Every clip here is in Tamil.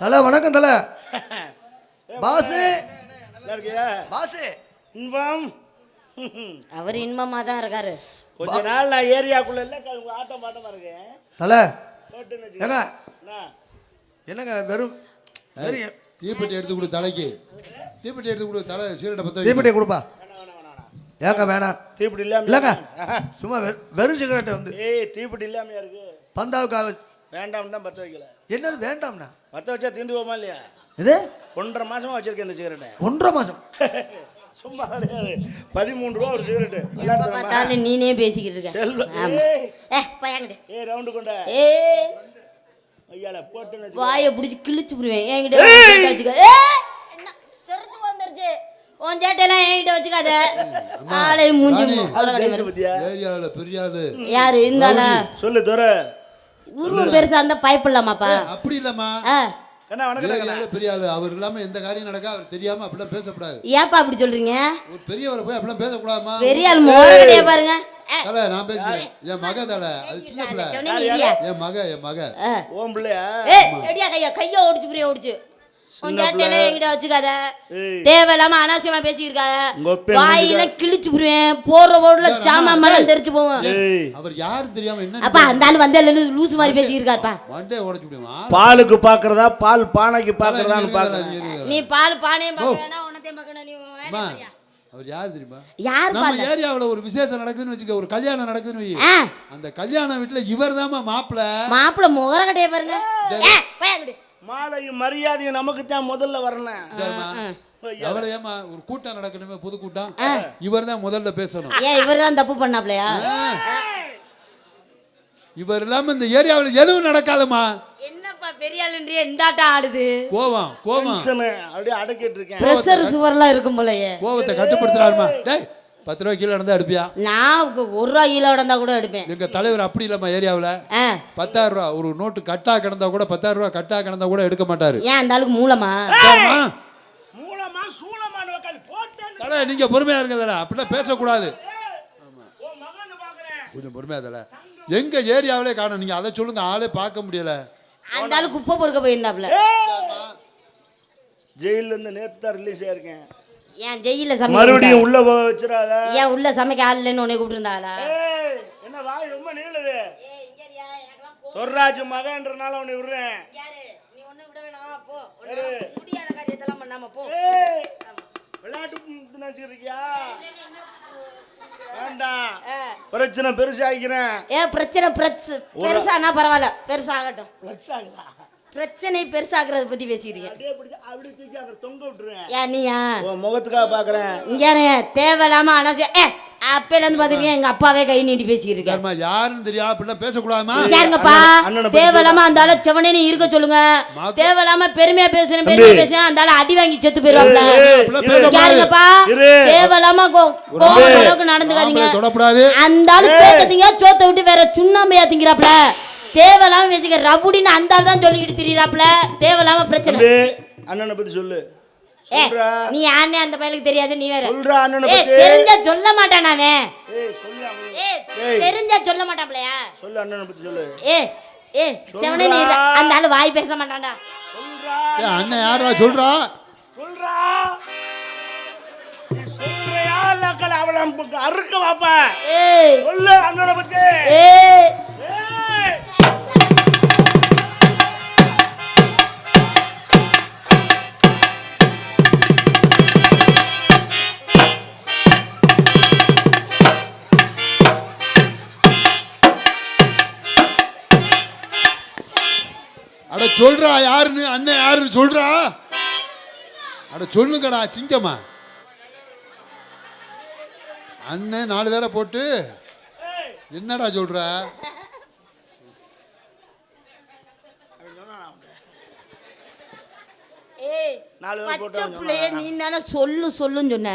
தலை வணக்கம் தலை. பாசு. பாசு. இன்பம். அவர் இன்பமா தான் இருக்காரு. கொஞ்ச நாள் நான் ஏரியாக்குள்ள இல்லை உங்க ஆட்டம் பாட்டமா இருக்கேன். தலை. ஏங்க? என்னங்க வெறும் வெறும் தீப்பெட்டி எடுத்து கொடு தலைக்கு. தீப்பெட்டி எடுத்து கொடு தலை சீரட்டை பத்த தீப்பெட்டியை கொடுப்பா. ஏங்க வேணாம். தீப்பிடி இல்லாம இல்லைங்க. சும்மா வெ- வெறும் சிகரெட்டை வந்து. ஏய் தீப்பிடி இல்லாமையா இருக்கு? பந்தாவுக்காக வேண்டாம்னு தான் பத்த வைக்கல. என்னது வேண்டாம்ண்ணா பத்த வச்சா தீந்து போமா இல்லையா? இது? ஒன்றரை மாசமா வச்சிருக்கேன் இந்த சிகரெட்டை. ஒன்றரை மாசம். சும்மா கிடையாது. பதிமூணு ரூபா ஒரு சிகரெட்டு. பார்த்தாலும் நீனே பேசிக்கிட்டு இருக்க. ஏ ரவுண்டு கொண்ட. ஏ. ஐயால. வாயை பிடிச்சி கிழிச்சு புடுவேன். என்கிட்ட வச்சுக்க. ஏ என்ன? தெரிச்சு வந்துருச்சு. உன் சேட்டையெல்லாம் என்கிட்ட வச்சுக்காத. ஆளை மூஞ்சி பத்தியா? ஏரியாவில் பெரிய ஆளு யாரு இருந்தால சொல்லு தோற உருவம் பெருசா இருந்தா பயப்படலாமாப்பா அப்படி இல்லம்மா. பெரிய ஆளு அவர் இல்லாம எந்த காரியம் நடக்க அவர் தெரியாம அப்படிலாம் பேசக்கூடாது. ஏப்பா அப்படி சொல்றீங்க? ஒரு பெரியவரை போய் அப்படிலாம் பேசக்கூடாதுமா பெரிய ஆள் பாருங்க. தலை நான் பேசுறேன். என் மக தலை அது சின்ன பிள்ளை. என் மக என் மக. ஓம் பிள்ளையா? ஏய் எடியா கையா கையா ஓடிச்சு புரிய ஓடிச்சு. வச்சுக்காத. தேவையில்லாம அனாவசியமா பேசியிருக்காத வாயில கிழிச்சு புடுவேன் போற ரோட்ல சாமான் மரம் தெரிச்சு போவோம் அவர் யாரும் தெரியாம என்ன அப்பா அந்த ஆள் வந்து லூசு மாதிரி பேசியிருக்காருப்பா வண்டே உடச்சு விடுமா பாலுக்கு பாக்குறதா? பால் பானைக்கு பாக்குறதான்னு பாக்குறேன். நீ பால் பானையும் வேணாம் உனத்தையும் நீ. அவர் யார் தெரியுமா? யார் நம்ம ஏரியாவில் ஒரு விசேஷம் நடக்குதுன்னு வச்சுக்க ஒரு கல்யாணம் நடக்குதுன்னு வை அந்த கல்யாண வீட்டுல இவர் தாம்மா மாப்பிள்ள மாப்பிள்ள முகர கடைய பாருங்க மாலையும் மரியாதையும் நமக்கு தான் முதல்ல வரணும். எவ்வளவு ஏமா ஒரு கூட்டம் நடக்கணுமே பொது கூட்டம்? இவர் தான் முதல்ல பேசணும். ஏன் இவர் தான் தப்பு பண்ணாப்லையா? இவர் இல்லாம இந்த ஏரியாவில் எதுவும் நடக்காதுமா என்னப்பா பெரிய ஆளுன்றிய இந்த ஆட்டம் ஆடுது. கோவம் கோவம். அப்படியே அடக்கிட்டு இருக்கேன். ப்ரெஷர் சுவர்லாம் இருக்கும் போலயே. கோவத்தை கட்டுப்படுத்துறாருமா? டேய் பத்து ரூபாய் கீழே இருந்தா எடுப்பியா? நான் ஒரு ரூபா கீழே இருந்தா கூட எடுப்பேன். எங்க தலைவர் அப்படி இல்லம்மா ஏரியாவில். ஆ. பத்தாயிரம் ரூபா ஒரு நோட்டு கட்டா கிடந்தா கூட பத்தாயிரம் ரூபா கட்டா கிடந்தா கூட எடுக்க மாட்டாரு. ஏன் அந்த ஆளுக்கு மூலமா? மூலமா? சூலமான தலை நீங்க பொறுமையா இருங்க தலை. அப்படிலாம் பேசக்கூடாது. கொஞ்சம் பொறுமையா தலை. எங்க ஏரியாவிலே காணும். நீங்க அதை சொல்லுங்க ஆளே பார்க்க முடியல. அந்த ஆளு குப்பை பொறுக்க போயிருந்தாப்ல ஜெயில இருந்து நேத்து தான் ரிலீஸ் ஆயிருக்கேன். ஏன் ஜெயில சமைக்க மறுபடியும் உள்ள போக வச்சிடாத. ஏன் உள்ள சமைக்க ஆள் இல்லைன்னு உன்னை கூப்பிட்டுருந்தாளா? என்ன வாய் ரொம்ப நீளுது. தொர்ராஜ் மகன்றனால உன்னை விடுறேன். நீ ஒண்ணு விட வேணாம் போ. முடியாத காரியத்தெல்லாம் பண்ணாம போ. விளையாட்டு நினைச்சிருக்கியா வேண்டாம். பிரச்சனை பெருசாகிக்கிறேன். ஏன் பிரச்சனை பிரச்ச பெருசானா பரவாயில்ல. பெருசாகட்டும். ஆகுதா பிரச்சனை பெருசாகிறத பத்தி பேசிக்கிறீங்க அப்படியே பிடிச்சி அப்படி தூக்கி அங்க தொங்க விட்டுருவேன். ஏன் நீயா உன் முகத்துக்காக பாக்குறேன். இங்க யாருங்க? தேவையில்லாம அனாவசியம் ஏ அப்பையில இருந்து பாத்துருக்கேன் எங்க அப்பாவே கை நீட்டி பேசியிருக்கேன் யாருன்னு தெரியாது அப்படிலாம் பேசக்கூடாதுமா? யாருங்கப்பா தேவையில்லாம அந்த ஆளு செவனே இருக்க சொல்லுங்க. தேவையில்லாம பெருமையா பேசுறேன். பெருமையா பேசுறேன் அந்த ஆளு அடி வாங்கி செத்து போயிருவாப்ல. யாருங்கப்பா? இரு. தேவையில்லாம கோ- கோவம் அளவுக்கு நடந்துக்காதீங்க. அந்த ஆளு சோத்த திங்க சோத்த விட்டு வேற சுண்ணாம்பையா திங்கிறாப்ல தேவையில்லாம பேசிக்க ரவுடின்னு அந்த ஆள் தான் சொல்லிக்கிட்டு திரியறாப்ல தேவையில்லாம பிரச்சனை. அண்ணனை பத்தி சொல்லு. நீ யாருன்னே அந்த பையலுக்கு தெரியாது நீ வேற. சொல்றா அண்ணனை பத்தி. தெரிஞ்சா சொல்ல மாட்டான் அவன் ஏய் ஏய். தெரிஞ்சா சொல்ல மாட்டாப்லையா சொல்லு அண்ணனை பத்தி சொல்லு. ஏ ஏ செவனே நீ. அந்த ஆளு வாய் பேச மாட்டான்டா. சொல்றா. ஏய், அண்ணன் யாரா சொல்றா. சொல்றா. அவளை அறுக்க வாப்பா. ஏய். சொல்லு அண்ணனை பத்தி. ஏய். ஏய். அட சொல்றா யாருன்னு அண்ணன் யாருன்னு சொல்றா? அட சொல்லுங்கடா சிங்கம்மா. அண்ணன் நாலு பேரை போட்டு என்னடா சொல்ற ஏய் நாலு பேர் பச்சை பிள்ளைய நீ தானே சொல்லு சொல்லுன்னு சொன்ன.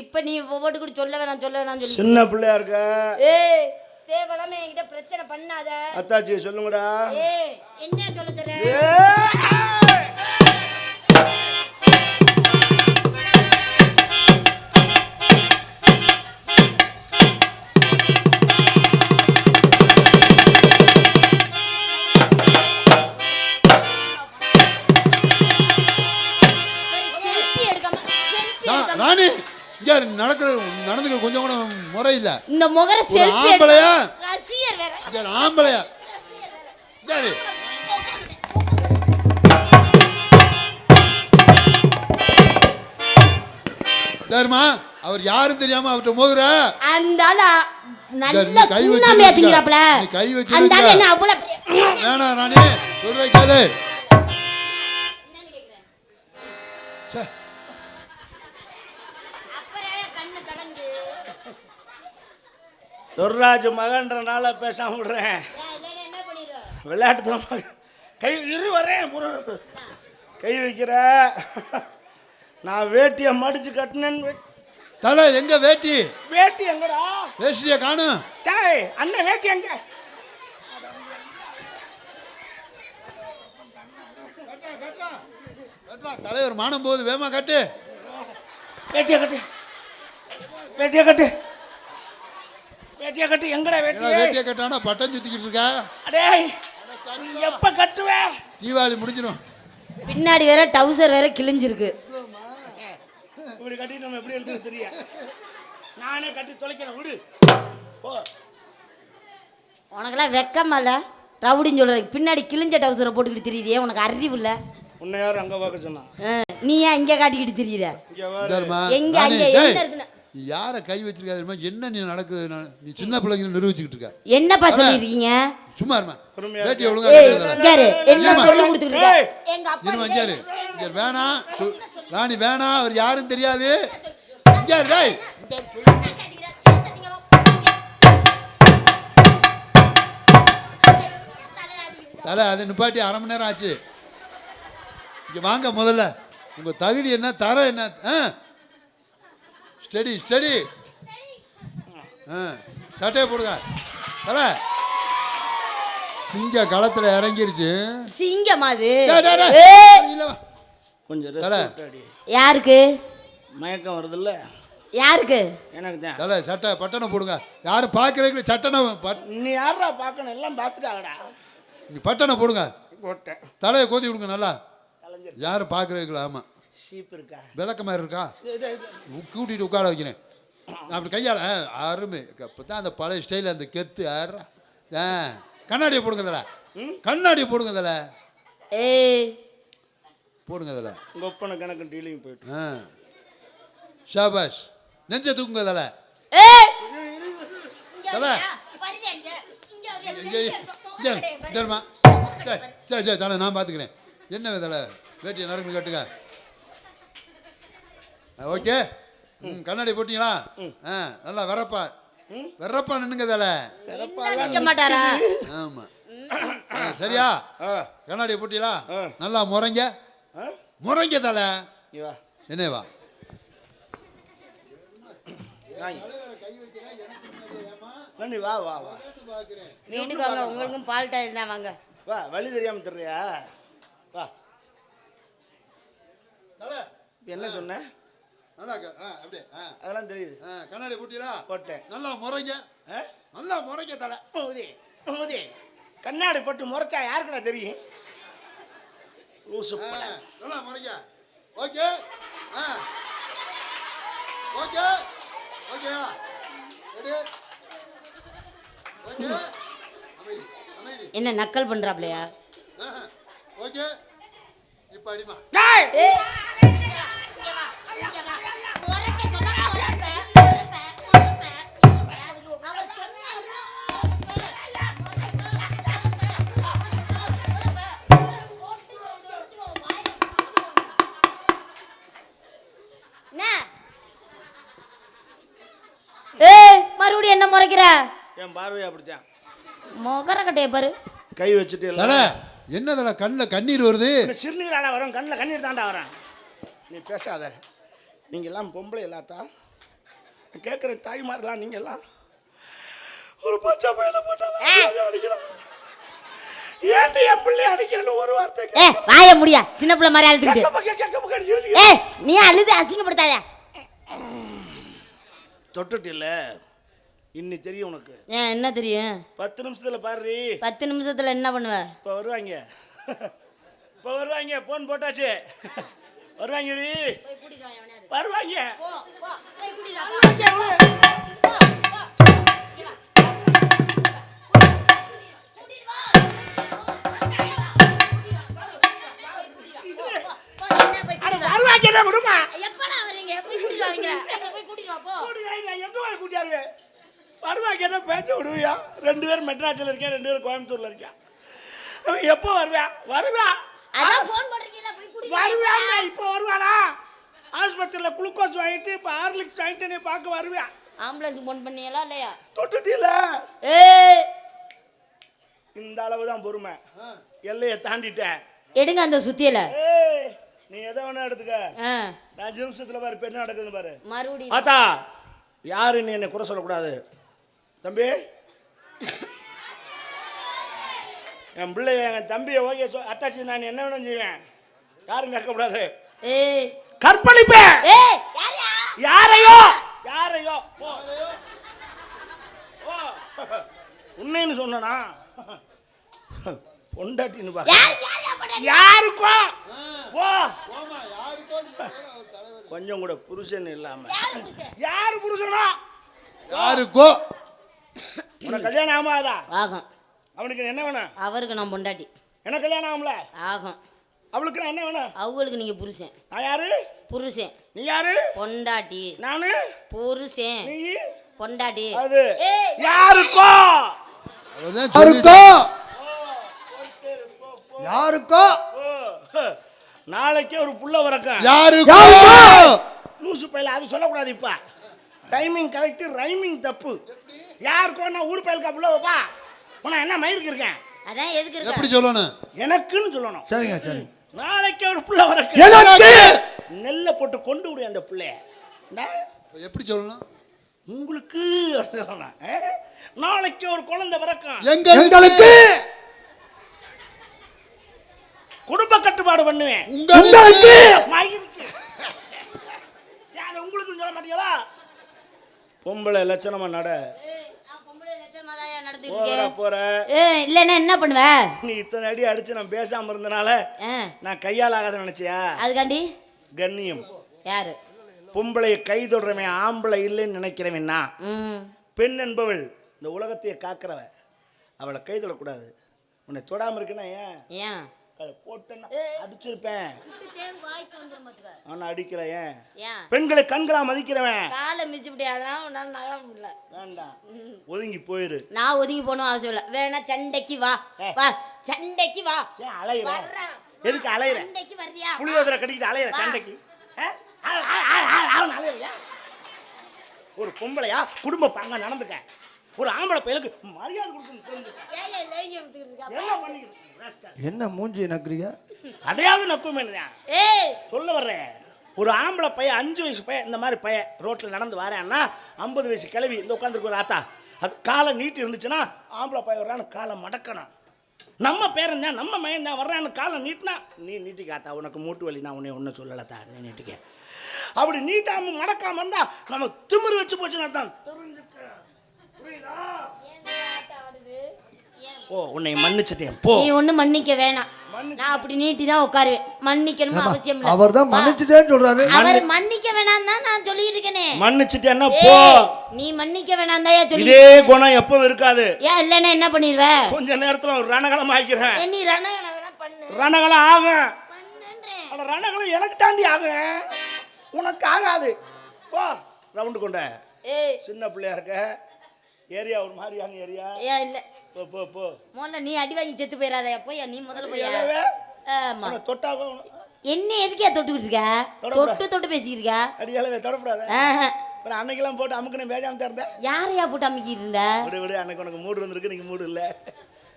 இப்ப நீ ஒவ்வொரு கூட சொல்ல வேணாம் சொல்ல வேணாம் சொல்லி சின்ன பிள்ளையா இருக்க. ஏய் தேவையில்லாம என்கிட்ட பிரச்சனை பண்ணாத. அத்தாச்சி சொல்லுங்கடா. ஏய் என்ன சொல்ல தர ஏய். நடந்துக்க கொஞ்சம் கூட முறை இல்ல. இந்த முகர செல்ஃபி ஆம்பளையா ரசிகர் வேற. இங்க ஆம்பளையா. சரி. தர்மா அவர் யாரும் தெரியாம அவர்கிட்ட மோதுற? அந்த நல்ல கை வச்சு கை வச்சு வேணாம் ராணி. சொல்ற கேளு. துர்ராஜ் மகன்றனால பேசாம விடுறேன். விளையாட்டு கை இரு வரேன் புரு. கை வைக்கிற. நான் வேட்டியை மடிச்சு கட்டினேன்னு தலை எங்க வேட்டி? வேட்டி எங்கடா? வேஷ்டிய காணும் டேய் அண்ணன் வேட்டி எங்க? தலைவர் மானம் போது வேமா கட்டு. வேட்டியை கட்டு. வேட்டியை கட்டு. வேட்டியை கட்டு எங்கடா வேட்டி வேட்டிய கட்டானா பட்டம் சுத்திக்கிட்டு இருக்கா? அடே நீ எப்ப கட்டுவே? தீபாவளி முடிஞ்சிடும். பின்னாடி வேற டவுசர் வேற கிழிஞ்சிருக்கு. இப்படி கட்டி நம்ம எப்படி எழுதுறது தெரியா? நானே கட்டி தொலைக்கிறேன் விடு. போ. உனக்கெல்லாம் வெக்கமா இல்ல? ரவுடின்னு சொல்றதுக்கு பின்னாடி கிழிஞ்ச டவுசரை போட்டுக்கிட்டு திரியிறியே உனக்கு அறிவு இல்ல? உன்னை யாரும் அங்க பார்க்க சொன்னா? நீ ஏன் இங்க காட்டிக்கிட்டு திரியிற? தர்மா எங்க, அங்க என்ன இருக்குன்னு? நீ யார கை வச்சிருக்கா தெரியுமா? என்ன நீ நடக்குது? நான்- நீ சின்ன பிள்ளைங்க நிரூபிச்சுக்கிட்டு இருக்க. என்னப்பா சொல்லிருக்கீங்க சும்மா இருமா. வேட்டி. ஒழுங்கா என்ன. சொல்லி? ஏய். எங்க அப்பா இருமா இங்க. இங்க. வேணாம் ராணி வேணாம் அவர் யாரும் தெரியாது. இங்க டேய். தலை அதை நிப்பாட்டி அரை மணி நேரம் ஆச்சு. இங்க வாங்க முதல்ல. உங்க தகுதி என்ன? தர என்ன? Study study. சட்டையை போடுங்க. தலை. சிங்க களத்துல இறங்கிருச்சு. சிங்கமா அது. கொஞ்சம் தல. யாருக்கு? மயக்கம் வருதுல்ல. யாருக்கு? எனக்கு தான். தலை சட்டை பட்டனை போடுங்க. யாரும் பார்க்கறதுக்கு சட்டனை பட் நீ யாரா பார்க்கணும் எல்லாம் பார்த்துட்டாங்கடா நீ பட்டனை போடுங்க. போட்டேன். தலையை கோதி விடுங்க நல்லா. யாரும் பார்க்கறதுக்கு ஆமாம் சீப் இருக்கா விளக்க மாதிரி இருக்கா. கூட்டிட்டு உட்கார வைக்கிறேன் அப்படி கையால் அருமை இப்போ தான் அந்த பழைய ஸ்டைல் அந்த கெத்து ஆடுறா ஆ கண்ணாடியை போடுங்க தலை கண்ணாடியை போடுங்க தலை ஏய் போடுங்க தலை உங்க ஒப்பனை கணக்கு டீலிங் போயிட்டு ஆ ஷாபாஷ் நெஞ்ச தூக்குங்க தலை ஏய் தலை இங்கே இங்கே தெரியுமா சரி சரி தலை நான் பார்த்துக்கிறேன் என்ன தலை வேட்டியை நறுக்கு கட்டுங்க ஓகே. ம் கண்ணாடி போட்டிங்களா? ஆ நல்லா வரப்பா. வரப்பா நின்னுங்க தலை என்ன நிக்க மாட்டாரா? ஆமாம் சரியா? கண்ணாடி போட்டிங்களா? ஆ. நல்லா முறைங்க. ஆ? முறைங்க தலை என்னவா வாங்க. இல்ல, நீ வா வா வா. வீட்டுக்கு வாங்க. உங்களுக்கும் பால் டாயில் தான் வாங்க. வா வழி தெரியாம தர்றியா? வா. என்ன சொன்ன? நல்லா அப்படியே அதெல்லாம் தெரியுது. கண்ணாடி போட்டிங்களா போட்டேன். நல்லா முறைங்க? நல்லா முறைங்க தலை. உதே உதே கண்ணாடி போட்டு முறைச்சா யாருக்குடா தெரியும்? லூசு. நல்லா முறைங்க. ஓகே. ஆ. ஓகே. ஓகே. என்ன நக்கல் பண்றாப்லையா. ஓகே. இப்போ அடிமா. மறுபடியும் என்ன முறைக்கிற? என் பார்வையை அப்படித்தான்? முகர கட்டைய பாரு. கை வச்சுட்டு தலை என்ன தலை கண்ணில் கண்ணீர் வருது? இந்த சிறுநீராடா வரும் கண்ணில் கண்ணீர் தாண்டா வரேன் நீ பேசாத. நீங்க எல்லாம் பொம்பளை இல்லாத்தா? கேட்குற தாய்மாரெல்லாம் நீங்க எல்லாம் ஒரு பச்சை பையில போட்டா ஏய். அடிக்கலாம். ஏன்டி என் பிள்ளை அடிக்கிறேன்னு ஒரு வார்த்தை ஏ வாய முடியா? சின்ன பிள்ளை மாதிரி அடிச்சிருச்சு ஏ நீ அழுது அசிங்கப்படுத்தாத. தொட்டுட்டு இல்ல இன்னி தெரியும் உனக்கு. ஏன் என்ன தெரியும்? பத்து நிமிஷத்துல பாரு பத்து நிமிஷத்துல என்ன பண்ணுவ? இப்போ வருவாங்க. இப்போ வருவாங்க போன் போட்டாச்சு. வருவாங்கடி. வருவாங்க. வருவாங்க, விடுமா? எப்படா வரீங்க? போய் கூட்டிட்டு வாங்க போய் கூட்டிட்டு வா போ. கூட்டிட்டு வாங்க, நான் எங்க போய் கூட்டியாருவேன் வருவாங்க என்ன பேச்ச விடுவியா? ரெண்டு பேரும் மெட்ராஸில் இருக்கேன் ரெண்டு பேரும் கோயம்புத்தூர்ல இருக்கேன். அவன் எப்போ வருவேன் வருவேன் அதான் ஃபோன் வருவேன் இப்போ வருவானா ஆஸ்பத்திரியில் குளுக்கோஸ் வாங்கிட்டு இப்போ ஹார்லிக்ஸ் வாங்கிட்டு நீ பார்க்க வருவேன். ஆம்புலன்ஸ் ஃபோன் பண்ணீங்களா இல்லையா? தொட்டுட்டீல? ஏய்! இந்த அளவு தான் பொறுமை எல்லையை தாண்டிட்டேன் எடுங்க அந்த சுத்தியல. ஏய் நீ எதை வேணா எடுத்துக்க. நான் நிமிஷத்துல பாரு பெண்ணு நடக்குதுன்னு பாரு. மறுபடியும். ஆத்தா யாரு நீ என்னை குறை சொல்லக்கூடாது? தம்பி? என் பிள்ளைய என் தம்பியை ஓகே சொ அத்தாச்சி நான் என்ன வேணும் செய்வேன். யாரும் கேட்கக்கூடாது. ஏய் கற்பழிப்பேன் யாரையா? யாரையோ? உண்மைன்னு சொன்னனா? பொண்டாட்டின்னு பாரு. யாருக்கோ? போ. கொஞ்சம் கூட புருஷன் இல்லாம. யாரு புருஷனோ? யாருக்கோ? உனக்கு கல்யாணம் ஆகாதா? ஆகும். அவனுக்கு என்ன வேணும்? அவருக்கு நான் பொண்டாட்டி. எனக்கு கல்யாணம் ஆகும்ல? ஆகும். அவளுக்கு நான் என்ன வேணும்? அவங்களுக்கு நீங்க புருஷன். நான் யாரு? புருஷன். நீ யாரு? பொண்டாட்டி. நானு? புருஷன். நீ? பொண்டாட்டி. அது. ஏய். யாருக்கோ? யாருக்கோ? யாருக்கோ? நாளைக்கே ஒரு புள்ள வரக்கம் யாருக்கோ? லூசு பையில அது சொல்லக்கூடாது இப்ப. டைமிங் கரெக்ட் ரைமிங் தப்பு. யாருக்கோ நான் ஊர் பயலுக்கா புள்ள வைப்பா? உன என்ன மயிருக்கு இருக்கேன்? அதான் எதுக்கு எப்படி இருக்க சொல்லணும்? எனக்குன்னு சொல்லணும். சரிங்க சரி. நாளைக்கே ஒரு புள்ள வரக்கு. எனக்கு! நெல்லை போட்டு கொண்டு விடு அந்த பிள்ளைய. எப்படி சொல்லணும்? உங்களுக்கு? நாளைக்கு ஒரு குழந்தை பிறக்கும். எங்களுக்கு! குடும்ப கட்டுப்பாடு பண்ணுவேன். உங்களுக்கு! உங்களுக்கு சொல்ல மாட்டீங்களா? பொம்பளை லட்சணமா நட. போற போற. ஏய் இல்லைன்னா என்ன பண்ணுவ? நீ இத்தனை அடி அடிச்சு நான் பேசாம இருந்தனால நான் கையால் ஆகாத நினைச்சியா? அதுக்காண்டி? கண்ணியம். யாரு? பொம்பளையை கை தொடுறவன் ஆம்பளை இல்லைன்னு நினைக்கிறவன் நான். ம். பெண் என்பவள் இந்த உலகத்தையே காக்கிறவ. அவளை கை தொடக்கூடாது. உன்னை தொடாம இருக்குன்னா ஏன்? ஏன்? போட்டேன்னா அடிச்சிருப்பேன் அடிக்கல ஏன் பெண்களை கண்களா மதிக்கிறவன் காலை மிச்சு முடியாதான் உன்னால நகர முடியல வேண்டாம் ஒதுங்கி போயிரு நான் ஒதுங்கி போகணும் அவசியம் இல்லை வேணா சண்டைக்கு வா. வா சண்டைக்கு வா அலையிற. எதுக்கு அலையிற சண்டைக்கு வர்றியா புளியோதரை கட்டிக்கிட்டு அலையிற வா. சண்டைக்கு? ஒரு பொம்பளையா குடும்ப பாங்க நடந்துக்க ஒரு ஆம்பளை பையலுக்கு மரியாதை கொடுக்கணும். இருக்கா? என்ன மூஞ்சி நக்குறீங்க? அதையாவது நக்குமே தான் ஏய். சொல்ல வர்றேன். ஒரு ஆம்பளை பையன் அஞ்சு வயசு பையன் இந்த மாதிரி பையன் ரோட்டில் நடந்து வரேன்னா ஐம்பது வயசு கிளவி இந்த உட்காந்துருக்கு ஒரு ஆத்தா. அது காலை நீட்டி இருந்துச்சுன்னா ஆம்பளை பையன் வர்றான்னு காலை மடக்கணும். நம்ம பேரன் தான் நம்ம மயன் தான் வர்றான்னு காலை நீட்டினா நீ நீட்டிக்க ஆத்தா உனக்கு மூட்டு வலி நான் உன்னை ஒன்றும் சொல்லலத்தா நீ நீட்டிக்க. அப்படி நீட்டாம மடக்காம இருந்தா நம்ம திமிரு வச்சு போச்சுன்னா தான் தெரிஞ்சுக்க. ஓ உன்னை மன்னிச்சிட்டேன் போ. நீ ஒண்ணு மன்னிக்க வேணாம். நான் அப்படி நீட்டி தான் உட்காருவேன். மன்னிக்கணும்னு அவசியம் இல்லை. அவர் தான் வா. மன்னிச்சுட்டேன்னு சொல்றாரு. அவர் மன்னிக்க வேணாம் தான் நான் சொல்லிட்டு இருக்கேனே மன்னிச்சிட்டேன்னா போ. நீ மன்னிக்க வேணாம் தான் சொல்லி இதே குணம் எப்பவும் இருக்காது. ஏன் இல்லைன்னா என்ன பண்ணிடுவ கொஞ்ச நேரத்துல ஒரு ரணகலம் ஆக்கிறேன் ஏய், நீ ரணகன வேணா பண்ணு. ரணகலம் ஆகும். பண்ணுன்றேன். அந்த ரணகலம் எனக்கு தாண்டி ஆகும். உனக்கு ஆகாது. போ ரவுண்டு கொண்ட. ஏய். சின்ன பிள்ளையா இருக்க. ஏரியா ஒரு மாதிரியான ஏரியா. ஏன் இல்ல. போ போ போ. முதல்ல நீ அடி வாங்கி செத்து போயிடாத போய் நீ முதல்ல போய் ஆமா. தொட்டாவும் என்ன எதுக்கே தொட்டுக்கிட்டு இருக்க. தொட்டு தொட்டு பேசிக்கிட்டு இருக்க? அடி ஏலவே தொடப்படாத. அப்புறம் அன்னைக்கெல்லாம் போட்டு அமுக்குன்னு பேஜாம திறந்த? யாரையா போட்டு அமைக்கிட்டு இருந்த? விடு விடு அன்னைக்கு உனக்கு மூடு வந்திருக்கு நீங்க மூடு இல்ல.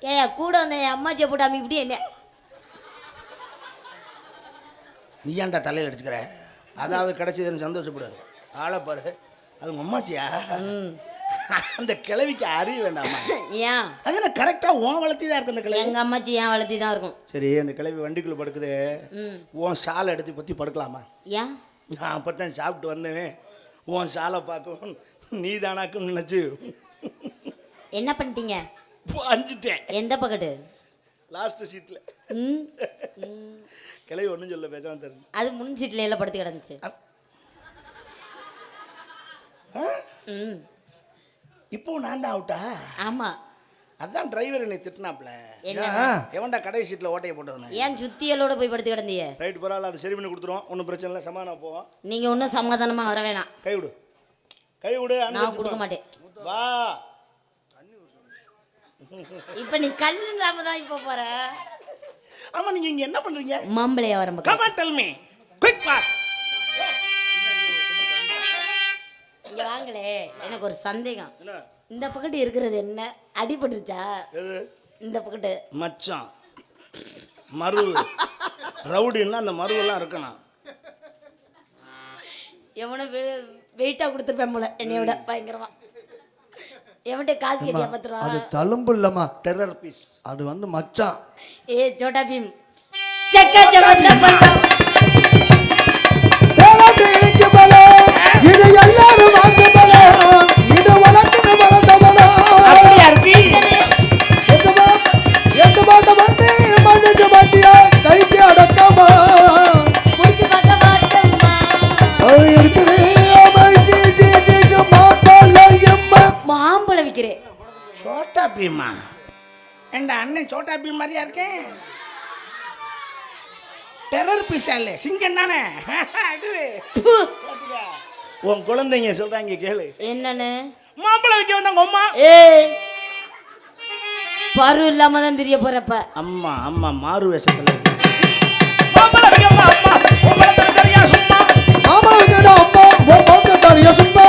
ஏயா கூட வந்த என் அம்மாச்சியை போட்டு அமைக்கிட்டு என்ன? நீ ஏன்டா தலையில் அடிச்சுக்கிற? அதாவது கிடைச்சதுன்னு சந்தோஷப்படு. ஆளை பாரு. அது உங்க அம்மாச்சியா? ம். அந்த கிழவிக்கு அறிய வேண்டாமா? ஏன்? அது என்ன கரெக்டாக உன் வளர்த்தி தான் இருக்கு அந்த கிழவி? எங்க அம்மாச்சி ஏன் வளர்த்தி தான் இருக்கும். சரி அந்த கிழவி வண்டிக்குள்ள படுக்குது. உன் சாலை எடுத்து பற்றி படுக்கலாமா? ஏன்? நான் அப்போ தான் சாப்பிட்டு வந்தவன். உன் சாலை பார்க்கவும் நீ தானாக்கும் நினச்சி. என்ன பண்ணிட்டீங்க? அஞ்சிட்டேன் எந்த பக்கத்து? லாஸ்ட் ம். கிளவி ஒன்றும் சொல்ல பேசாம தருது அது முன் சீட்டில் எல்லாம் படுத்து கிடந்துச்சு. ம். இப்போ நான் தான் அவுட்டா ஆமா. அதான் டிரைவர் என்னை திட்டினாப்ல எவன்டா கடை சீட்டில் ஓட்டையை போட்டதுன்னு? ஏன் சுத்தியலோட போய் படுத்து கிடந்தீங்க ரைட் பரவாயில்ல அது சரி பண்ணி கொடுத்துருவோம் ஒன்றும் பிரச்சனை இல்லை. சமாதானம் போவோம் நீங்க ஒன்றும் சமாதானமா வர வேணாம். கை விடு. கை விடு அண்ணன் நான். கொடுக்க மாட்டேன். வா. இப்ப நீ கல் இல்லாம தான் இப்ப போற. ஆமா நீங்க இங்க என்ன பண்றீங்க? மாம்பழையா வர come on tell me quick boss இங்க வாங்களே. எனக்கு ஒரு சந்தேகம். இந்த பக்கத்து இருக்கிறது என்ன? அடிபட்டுருச்சா? இந்த பக்கத்து. மச்சான். மருவு. ரவுடின்னா அந்த மருவெல்லாம் இருக்கணும். எவனோ வெயிட்டா கொடுத்துருப்பேன் போல என்னைய விட பயங்கரமா. எவன்கிட்ட காசு கேட்டியா பத்து ரூபா? அது தழும்பு இல்லம்மா டெரர் பீஸ் அது வந்து மச்சான். ஏ சோட்டா பீம். செக்க செவந்த மாம்பழம் விற்கிறேன் சோட்டா பீமா. என் அண்ணன் சோட்டா பீம் மாதிரியா இருக்கேன் டெரர் பீஸா இல்லை சிங்கம் தானே? இது. உன் குழந்தைங்க சொல்றாங்க கேளு. என்னன்னு? மாம்பழம் வைக்க வந்தாங்க அம்மா? ஏய். பரு இல்லாம தான் தெரிய போறப்ப அம்மா அம்மா மாறு வேஷத்துல. மாம்பழம் வைக்க அம்மா அம்மா உங்களை தரக்கறியா சும்மா? மாமா இருக்கடா அம்மா பங்க தரைய சும்மா?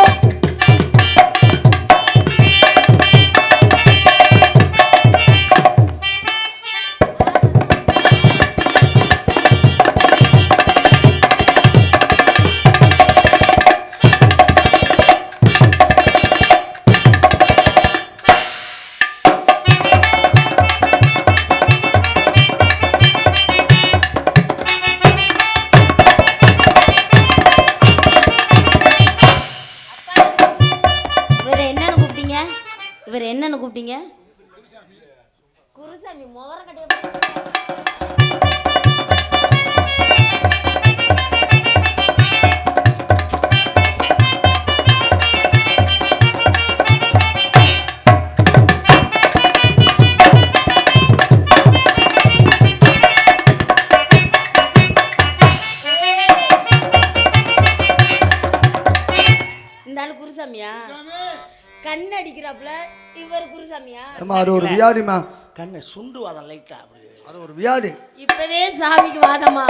அம்மா அது ஒரு வியாதிமா கண்ணை சுண்டு வாதம் லைட்டா. அப்படி அது ஒரு வியாதி. இப்பவே சாமிக்கு வாதமா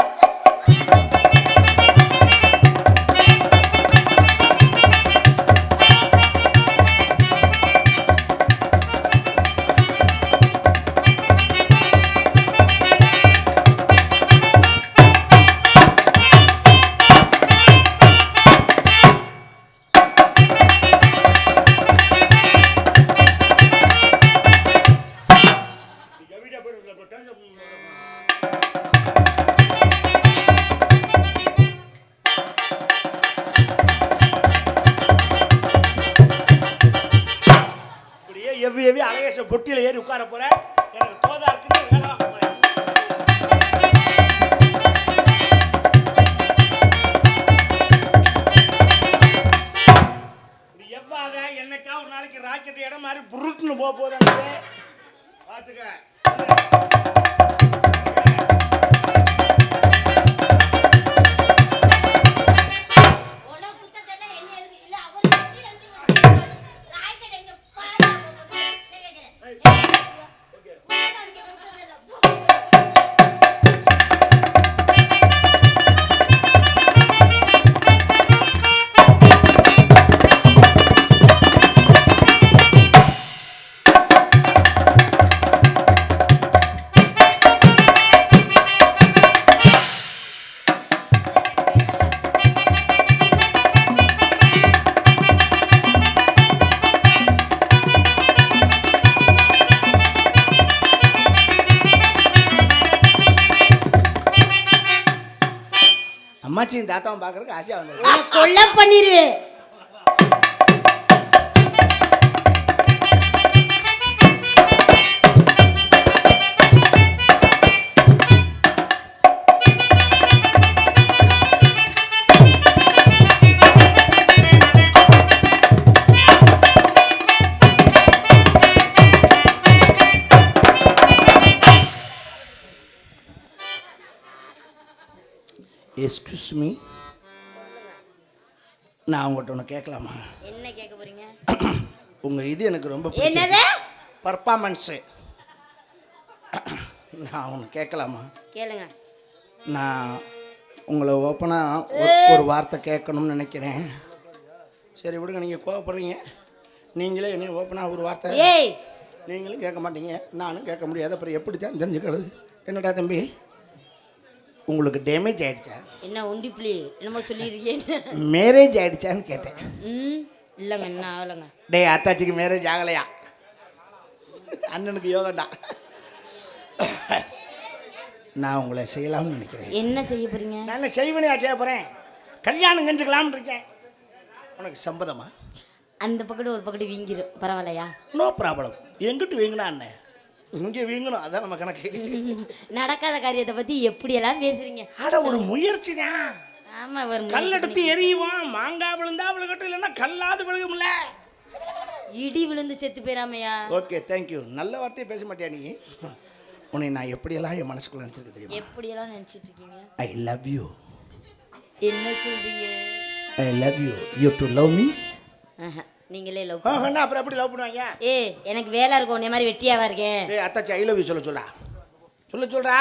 தேவி அழகேசன் பொட்டியில் ஏறி உட்கார போற. நாத்தம் பார்க்கறதுக்கு ஆசையாக வந்தது உன்னை கொல்ல பண்ணிடுவேன் excuse me நான் உங்கள்கிட்ட ஒன்று கேட்கலாமா? என்ன கேட்க போறீங்க? உங்கள் இது எனக்கு ரொம்ப என்னது? பர்ஃபாமன்ஸு நான் ஒன்று கேட்கலாமா? கேளுங்க. நான் உங்களை ஓப்பனாக ஒரு வார்த்தை கேட்கணும்னு நினைக்கிறேன். சரி விடுங்க. நீங்கள் கோவப்படுறீங்க. நீங்களே என்ன ஓப்பனாக ஒரு வார்த்தை ஏய்! நீங்களும் கேட்க மாட்டீங்க. நானும் கேட்க முடியாது. அப்புறம் எப்படி தான் தெரிஞ்சுக்கிறது? என்னடா தம்பி? உங்களுக்கு டேமேஜ் ஆயிடுச்சா? என்ன உண்டிப்புலி என்னமோ சொல்லியிருக்கேன் மேரேஜ் ஆயிடுச்சான்னு கேட்டேன். ம் இல்லைங்க என்ன ஆகலைங்க. டேய் அத்தாச்சிக்கு மேரேஜ் ஆகலையா? அண்ணனுக்கு யோகண்டா நான் உங்களை செய்யலாம்னு நினைக்கிறேன். என்ன செய்ய போறீங்க? நான் செய்வனையா செய்ய போகிறேன் கல்யாணம் செஞ்சுக்கலாம்னு இருக்கேன். உனக்கு சம்மதமா அந்த பக்கத்து ஒரு பக்கத்து வீங்கிரும். பரவாயில்லையா? நோ ப்ராப்ளம் எங்கிட்டு வீங்கினா அண்ணன் இங்கே வீங்கணும் அதான் நம்ம கணக்கு. நடக்காத காரியத்தை பத்தி எப்படியெல்லாம் பேசுறீங்க? ஆட ஒரு முயற்சி தான் ஆமா ஒரு கல் எடுத்து எரியுவோம் மாங்காய் விழுந்தா விழுகட்டும் இல்லைன்னா கல்லாது விழுகும்ல. இடி விழுந்து செத்து போயிராமையா? ஓகே தேங்க்யூ நல்ல வார்த்தையை பேச மாட்டியா நீ? உன்னை நான் எப்படியெல்லாம் என் மனசுக்குள்ள நினச்சிருக்கு தெரியுமா? எப்படியெல்லாம் நினைச்சிட்டு இருக்கீங்க ஐ லவ் யூ என்ன சொல்றீங்க? I love you you do love me ஆஹா, நீங்களே லவ் என்ன அப்புறம் எப்படி லவ் பண்ணுவாங்க? ஏ எனக்கு வேலை இருக்கும் உன்னை மாதிரி வெட்டியாவா இருக்கேன். ஏய் அத்தாச்சி ஐ லவ் யூ சொல்ல சொல்றா. சொல்ல சொல்றா.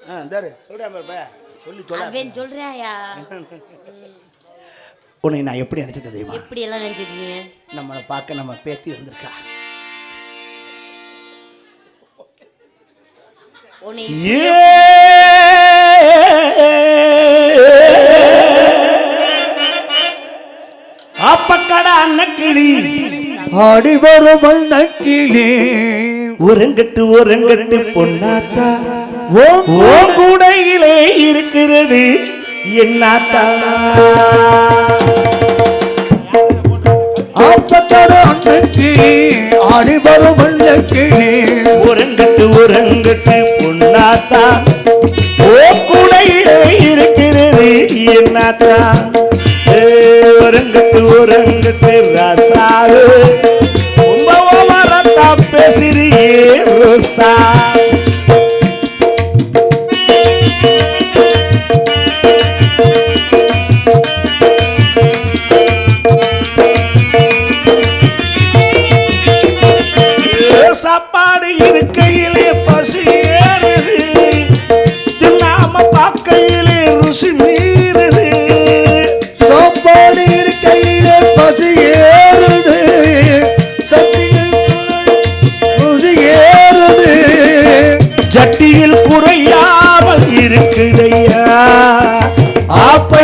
ஆ இந்தாரு. சொல்றேன் பாரு சொல்லி சொல்ல அவன் சொல்றாயா? உன்னை நான் எப்படி நினைச்சது தெரியுமா? எப்படி எல்லாம் நினைச்சிட்டு இருக்கீங்க நம்மளை பார்க்க நம்ம பேத்தி வந்திருக்கா. உன்னை அப்பக்கடா அன்னக்கிளி. ஆடி வரும் வண்ணக்கிளி. ஒருங்கட்டு ஒருங்கட்டு பொன்னாத்தா. ஓ கூடையிலே இருக்கிறது என்னாத்தா ஆப்பத்தோட அண்ணக்கிளி ஆடி வரும் வண்ணக்கிளி. ஒருங்கட்டு ஒருங்கட்டு பொன்னாத்தா. என்னாத்தா ஏ, ஒருங்கட்டு ஒருங்கட்டு ரசாவு ரொம்ப ஓவரத்தா பேசுறியே ரோசா. சாப்பாடு இருக்கையிலே பசி.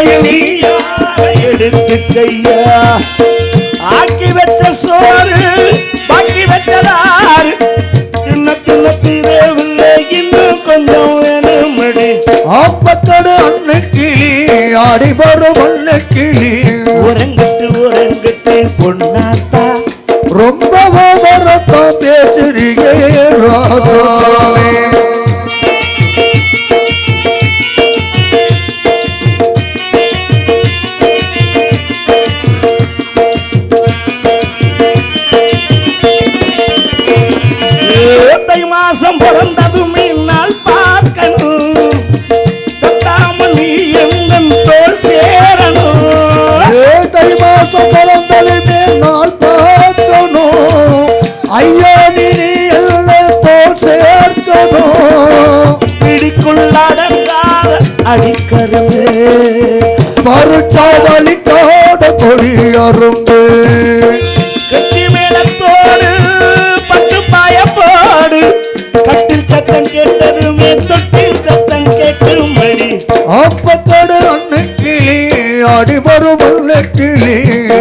ஆப்பையில் நீயாக எடுத்துக்கையா? ஆக்கி வச்ச சோறு பாக்கி வச்சதாரு தின்ன தின்ன தீரவில்லை இன்னும் கொஞ்சம் வேணுமடி. ஆப்பத்தோட அண்ணக்கிளி ஆடி வரும் வண்ணக்கிளி உறங்கிட்டு உறங்கிட்டு பொண்ணாத்தா ரொம்ப ஓவரத்தான் பேசுறீங்க ராதாவே மாசம் பிறந்ததுமே நாள் பார்க்கணும். தட்டாம நீ எங்கள் தோல் சேரணும். ஏதை மாசம் பிறந்ததுமே நாள் பார்க்கணும். ஐயா நீ எல்லாம் தோல் சேர்க்கணும். கிளி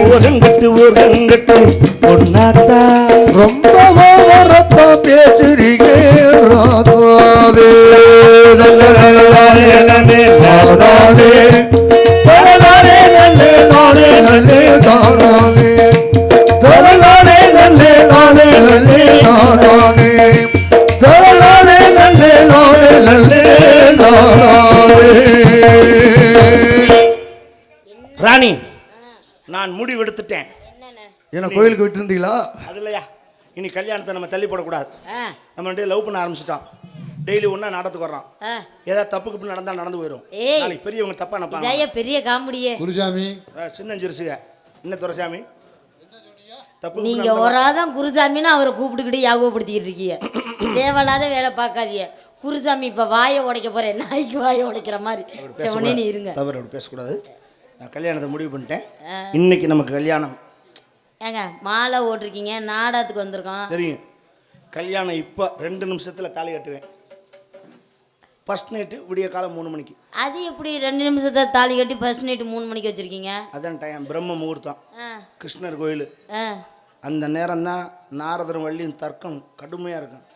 ஒருங்கிட்டு ஒருங்கிட்டு பொன்னாத்தா. ரொம்ப ஓவரத்தான் பேசுறீங்க ராதாவே. நல்ல நல்ல நானே பரலானே நல்லே நானே நல்லே தானானே தரலானே நல்லே நானே நல்லே நானானே தரலானே நல்லே நானே நல்லே நானானே நான் முடிவெடுத்துட்டேன். என்ன கோயிலுக்கு விட்டுருந்தீங்களா? அது இல்லையா? இனி கல்யாணத்தை நம்ம தள்ளி போடக்கூடாது. நம்ம ரெண்டு லவ் பண்ண ஆரம்பிச்சிட்டோம். டெய்லி ஒன்றா நாடத்துக்கு வர்றோம். ஏதாவது தப்பு கிப்பு நடந்தால் நடந்து போயிடும் ஏய். நாளைக்கு பெரியவங்க தப்பா நினைப்பாங்க. பெரிய காமெடியே. குருசாமி. ஆ, சின்னஞ்சிறுசுக. என்ன துரைசாமி? தப்பு நீங்க நடந்தா- ஒரு ஆதான் குருசாமின்னு அவரை கூப்பிட்டுக்கிட்டு யாகப்படுத்திக்கிட்டு இருக்கீங்க. தேவையில்லாத வேலை பார்க்காதீங்க. குருசாமி இப்ப வாயை உடைக்க போறேன். நாய்க்கு வாயை உடைக்கிற மாதிரி. செவனே நீ இருங்க. தவறு பேசக்கூடாது. நான் கல்யாணத்தை முடிவு பண்ணிட்டேன். இன்னைக்கு நமக்கு கல்யாணம். ஏங்க மாலை ஓட்டிருக்கீங்க நாடகத்துக்கு வந்திருக்கோம். தெரியும். கல்யாணம் இப்போ ரெண்டு நிமிஷத்தில் தாலி கட்டுவேன். ஃபர்ஸ்ட் நைட்டு விடிய காலம் மூணு மணிக்கு. அது எப்படி ரெண்டு நிமிஷத்தை தாலி கட்டி ஃபர்ஸ்ட் நைட்டு மூணு மணிக்கு வச்சிருக்கீங்க? அதான் டைம் பிரம்ம முகூர்த்தம். கிருஷ்ணர் கோயில். அந்த நேரம் தான் நாரதரும் வள்ளியும் தர்க்கம் கடுமையாக இருக்கும்.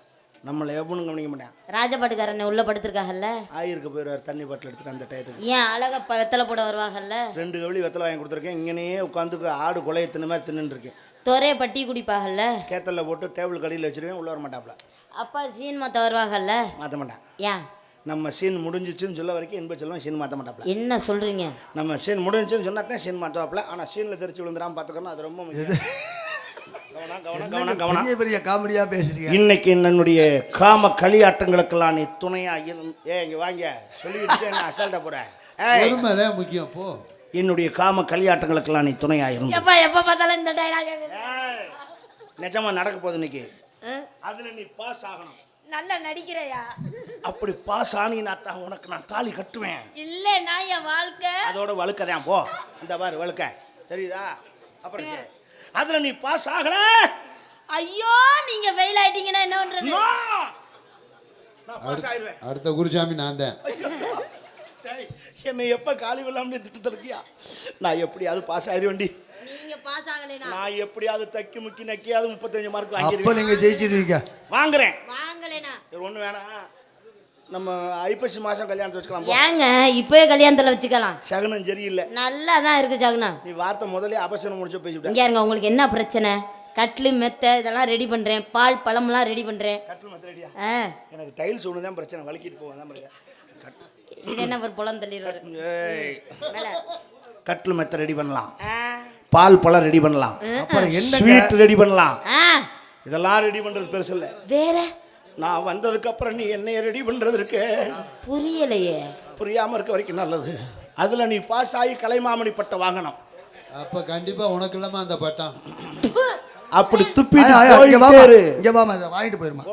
நம்மளை எவனும் கவனிக்க மாட்டேன். ராஜபாட்டுக்காரனை உள்ள படுத்திருக்காங்கல்ல ஆயிருக்கு போயிடுவார் தண்ணி பாட்டில் எடுத்துட்டு அந்த டயத்துக்கு. ஏன் அழகா ப- வெத்தலை போட வருவாங்கல்ல ரெண்டு கவளி வெத்தலை வாங்கி கொடுத்துருக்கேன். இங்கனையே உட்காந்து ஆடு கொலையை தின்ன மாதிரி தின்னுட்டு இருக்கேன் தொரைய பட்டி குடிப்பாங்கல்ல கேத்தலில் போட்டு டேபிள் கடியில் வச்சிருவேன் உள்ள வர மாட்டாப்புல. அப்பா சீன் மாத்த வருவாங்கல்ல மாற்ற மாட்டேன். ஏன்? நம்ம சீன் முடிஞ்சிச்சுன்னு சொல்ல வரைக்கும் இன்ப செல்வம் சீன் மாற்ற மாட்டாப்புல. என்ன சொல்றீங்க? நம்ம சீன் முடிஞ்சுன்னு சொன்னா தான் சீன் மாற்றுவாப்புல ஆனால் சீனில் தெரிச்சு விழுந்துடாம பார்த்துக்கணும் அது ரொம்ப முக்கியம். பெரிய பெரிய காமெடியா பேசுறீங்க? இன்னைக்கு என்னுடைய காம களியாட்டங்களுக்கெல்லாம் நீ துணையா இரு. ஏ இங்க வாங்க. சொல்லிக்கிட்டு என்ன அசால்ட்டா போற? ஏய், பொறுமைதான் முக்கியம் போ. என்னுடைய காம களியாட்டங்களுக்கெல்லாம் நீ துணையா இருந்து எப்பா எப்ப பார்த்தாலும் இந்த டைலாக் ஏய், நிஜமா நடக்க போகுது இன்னைக்கு. அதுல நீ பாஸ் ஆகணும். நல்லா நடிக்கிறையா? அப்படி பாஸ் ஆனீனா தான் உனக்கு நான் தாலி கட்டுவேன். இல்ல நான் என் வாழ்க்கை. அதோட வழுக்கதான் போ. இந்த பாரு வழுக்க. தெரியுதா? அப்புறம். அதுல நீ பாஸ் ஆகல. ஐயோ நீங்க ஃபெயில் ஆயிட்டீங்கன்னா என்ன பண்றது! நான் பாஸ் ஆயிடுவேன் அடுத்த குருசாமி நான் தான். டேய், என்னை எப்ப காலி விழாமனே திட்டு இருக்கியா? நான் எப்படியாவது பாஸ் ஆயிடுவேண்டி நீங்க பாஸ் ஆகலைனா? நான் எப்படியாவது தக்கி முக்கி நக்கியாவது முப்பத்தஞ்சு மார்க் அப்ப வாங்கிடுவேன். நீங்க ஜெயிச்சிருவீங்க. வாங்குறேன். வாங்கலைனா? இது ஒண்ணு வேணாம். நம்ம ஐப்பசி மாசம் கல்யாணத்தை வச்சுக்கலாம். ஏங்க இப்பவே கல்யாணத்துல வச்சுக்கலாம். சகுனம் சரியில்லை. நல்லா தான் இருக்கு ஜாகுனா நீ வார்த்தை முதல்ல அபசரம் முடிச்சு பேசிவிட்ட இங்க இருங்க உங்களுக்கு என்ன பிரச்சனை? கட்லு மெத்தை இதெல்லாம் ரெடி பண்றேன். பால் பழம்லாம் ரெடி பண்றேன். கட்டில் மத்த ரெடியா ஆ. எனக்கு டைல்ஸ் ஒன்று தான் பிரச்சனை. வலிக்கிட்டு போவேன் தான் பிரச்சனை. என்ன ஒரு புலம் தள்ளிடுவாரு. கட்டில் மெத்த ரெடி பண்ணலாம். பால் பழம் ரெடி பண்ணலாம். அப்புறம் என்னங்க? ஸ்வீட் ரெடி பண்ணலாம். ஆ. இதெல்லாம் ரெடி பண்றது பெருசு இல்லை. வேற? நான் வந்ததுக்கு அப்புறம் நீ என்னைய ரெடி பண்றது இருக்கு புரியலையே. புரியாம இருக்க வரைக்கும் நல்லது. அதுல நீ பாஸ் ஆகி கலைமாமணி பட்டம் வாங்கணும். அப்ப கண்டிப்பா உனக்கு இல்லாம அந்த பட்டம். அப்படி துப்பி இங்க வாங்கிட்டு போயிருமா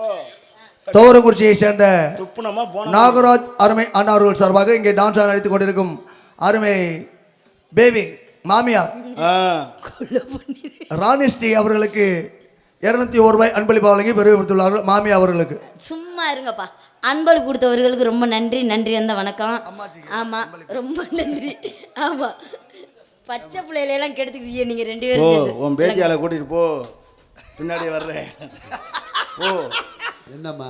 துவரக்குறிச்சியை சேர்ந்த துப்புனமா போன நாகராஜ் அருமை அண்ணா அவர்கள் சார்பாக இங்கே டான்ஸ் ஆட நடித்துக் கொண்டிருக்கும் அருமை பேபி மாமியார் ராணிஸ்ரீ அவர்களுக்கு இருநூத்தி ஒரு ரூபாய் அன்பளிப்பு வழங்கி பெருமைப்படுத்தியுள்ளார்கள் மாமி அவர்களுக்கு. சும்மா இருங்கப்பா. அன்பளி கொடுத்தவர்களுக்கு ரொம்ப நன்றி நன்றி அந்த வணக்கம். ஆமா ரொம்ப நன்றி. ஆமா. பச்சை பிள்ளைகளெல்லாம் கெடுத்துக்கிட்டீங்க நீங்க ரெண்டு போ பேரும். உன் பேத்தியால கூட்டிட்டு போ. பின்னாடி வர்றேன். போ. என்னம்மா?